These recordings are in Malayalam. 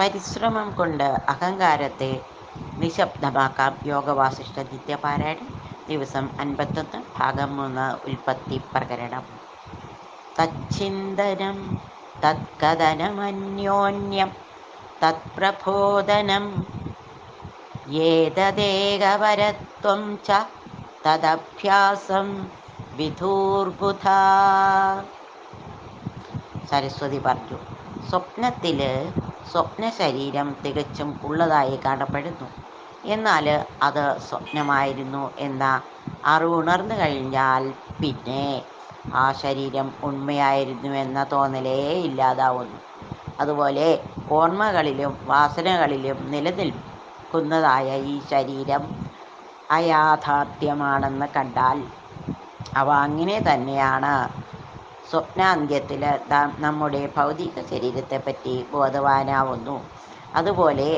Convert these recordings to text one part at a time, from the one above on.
പരിശ്രമം കൊണ്ട് അഹങ്കാരത്തെ നിശബ്ദമാക്കാം യോഗവാസിഷ്ഠ നിത്യപാരായണം ദിവസം അൻപത്തൊന്ന് ഭാഗം മൂന്ന് ഉൽപ്പത്തി പ്രകരണം തച്ചിന്തനം തത്കഥനമന്യോന്യം തത്പ്രബോധനം. ഏതദേകപരത്വം ച തദഭ്യാസം വിധൂർബുധ. സരസ്വതി പറഞ്ഞു സ്വപ്നത്തിൽ സ്വപ്ന ശരീരം തികച്ചും ഉള്ളതായി കാണപ്പെടുന്നു. എന്നാൽ അത് സ്വപ്നമായിരുന്നു എന്ന അറിവുണർന്നു കഴിഞ്ഞാൽ പിന്നെ ആ ശരീരം ഉണ്മയായിരുന്നുവെന്ന തോന്നലേ ഇല്ലാതാവുന്നു. അതുപോലെ ഓർമ്മകളിലും വാസനകളിലും നിലനിൽക്കുന്നതായ ഈ ശരീരം അയാഥാർത്ഥ്യമാണെന്ന് കണ്ടാൽ അവ അങ്ങനെ തന്നെയാണ് സ്വപ്നാന്ത്യത്തിൽ നാം നമ്മുടെ ഭൗതിക ശരീരത്തെപ്പറ്റി ബോധവാനാവുന്നു. അതുപോലെ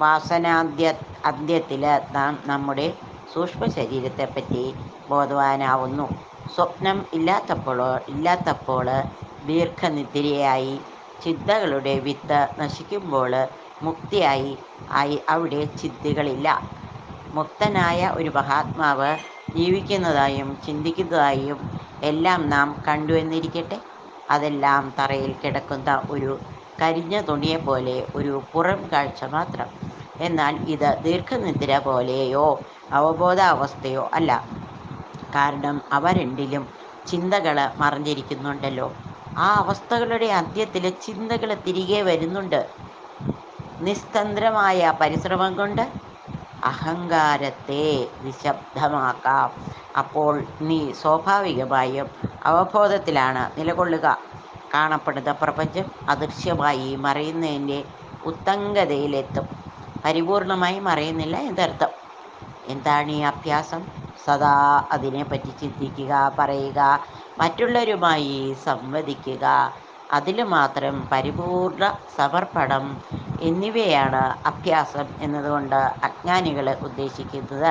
വാസനാന്ത്യ അന്ത്യത്തിൽ നാം നമ്മുടെ സൂക്ഷ്മ ശരീരത്തെപ്പറ്റി ബോധവാനാവുന്നു. സ്വപ്നം ഇല്ലാത്തപ്പോഴോ ഇല്ലാത്തപ്പോൾ ദീർഘനിദ്രയായി ചിന്തകളുടെ വിത്ത് നശിക്കുമ്പോൾ മുക്തിയായി ആയി അവിടെ ചിന്തകളില്ല. മുക്തനായ ഒരു മഹാത്മാവ് ജീവിക്കുന്നതായും ചിന്തിക്കുന്നതായും എല്ലാം നാം കണ്ടു എന്നിരിക്കട്ടെ. അതെല്ലാം തറയിൽ കിടക്കുന്ന ഒരു കരിഞ്ഞ തുണിയെപ്പോലെ ഒരു പുറം കാഴ്ച മാത്രം. എന്നാൽ ഇത് ദീർഘനിദ്ര പോലെയോ അവബോധാവസ്ഥയോ അല്ല. കാരണം അവ രണ്ടിലും ചിന്തകൾ മറഞ്ഞിരിക്കുന്നുണ്ടല്ലോ. ആ അവസ്ഥകളുടെ അന്ത്യത്തിൽ ചിന്തകൾ തിരികെ വരുന്നുണ്ട്. നിസ്തന്ത്രമായ പരിശ്രമം കൊണ്ട് അഹങ്കാരത്തെ നിശബ്ദമാക്കാം. അപ്പോൾ നീ സ്വാഭാവികമായും അവബോധത്തിലാണ് നിലകൊള്ളുക. കാണപ്പെടുന്ന പ്രപഞ്ചം അദൃശ്യമായി മറയുന്നതിന്റെ ഉത്തംഗതയിലെത്തും. പരിപൂർണമായി മറയുന്നില്ല എന്നർത്ഥം. എന്താണ് ഈ അഭ്യാസം? സദാ അതിനെപ്പറ്റി ചിന്തിക്കുക പറയുക മറ്റുള്ളവരുമായി സംവദിക്കുക. അതിൽ മാത്രം പരിപൂർണ സമർപ്പണം എന്നിവയാണ് അഭ്യാസം എന്നതുകൊണ്ട് അജ്ഞാനികൾ ഉദ്ദേശിക്കുന്നത്.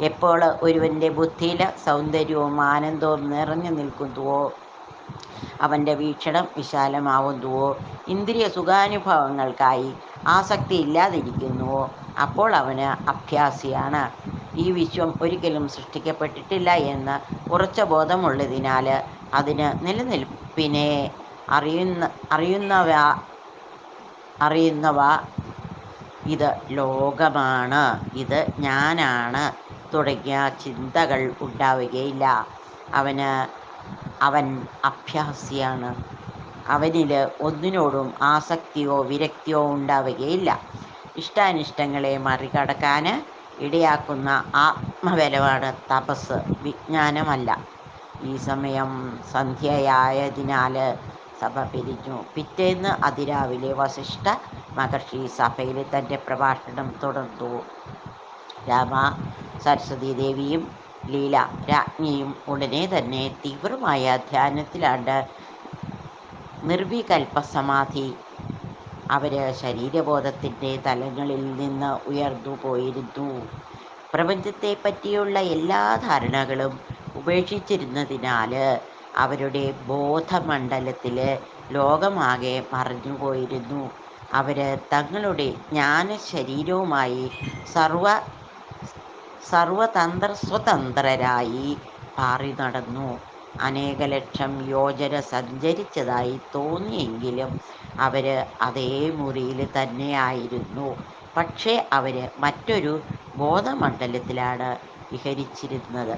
എപ്പോൾ ഒരുവന്റെ ബുദ്ധിയിൽ സൗന്ദര്യവും ആനന്ദവും നിറഞ്ഞു നിൽക്കുന്നുവോ അവന്റെ വീക്ഷണം വിശാലമാവുന്നുവോ ഇന്ദ്രിയ സുഖാനുഭവങ്ങൾക്കായി ആസക്തി ഇല്ലാതിരിക്കുന്നുവോ അപ്പോൾ അവന് അഭ്യാസിയാണ്. ഈ വിശ്വം ഒരിക്കലും സൃഷ്ടിക്കപ്പെട്ടിട്ടില്ല എന്ന് ഉറച്ച ബോധമുള്ളതിനാൽ അതിന് നിലനിൽപ്പിനെ അറിയുന്ന അറിയുന്നവ അറിയുന്നവ ഇത് ലോകമാണ് ഇത് ഞാനാണ് തുടങ്ങിയ ചിന്തകൾ ഉണ്ടാവുകയില്ല. അവന് അവൻ അഭ്യാസിയാണ്. അവനിൽ ഒന്നിനോടും ആസക്തിയോ വിരക്തിയോ ഉണ്ടാവുകയില്ല. ഇഷ്ടാനിഷ്ടങ്ങളെ മറികടക്കാൻ ഇടയാക്കുന്ന ആത്മബലമാണ് തപസ് വിജ്ഞാനമല്ല. ഈ സമയം സന്ധ്യയായതിനാൽ സഭ പിരിഞ്ഞു പിറ്റേന്ന് അതിരാവിലെ വസിഷ്ഠ മഹർഷി സഭയിൽ തന്റെ പ്രഭാഷണം തുടർന്നു. രാമ സരസ്വതി ദേവിയും ലീല രാജ്ഞിയും ഉടനെ തന്നെ തീവ്രമായ ധ്യാനത്തിലാണ്ട് നിർവികൽപ്പ സമാധി അവർ ശരീരബോധത്തിന്റെ തലങ്ങളിൽ നിന്ന് ഉയർന്നു പോയിരുന്നു. പ്രപഞ്ചത്തെ പറ്റിയുള്ള എല്ലാ ധാരണകളും ഉപേക്ഷിച്ചിരുന്നതിനാൽ അവരുടെ ബോധമണ്ഡലത്തിൽ ലോകമാകെ മറഞ്ഞുപോയിരുന്നു. അവർ തങ്ങളുടെ ജ്ഞാന ശരീരവുമായി സർവ സർവതന്ത്ര സ്വതന്ത്രരായി പാറി നടന്നു. അനേക ലക്ഷം യോജന സഞ്ചരിച്ചതായി തോന്നിയെങ്കിലും അവർ അതേ മുറിയിൽ തന്നെയായിരുന്നു. പക്ഷേ അവർ മറ്റൊരു ബോധമണ്ഡലത്തിലാണ് വിഹരിച്ചിരുന്നത്.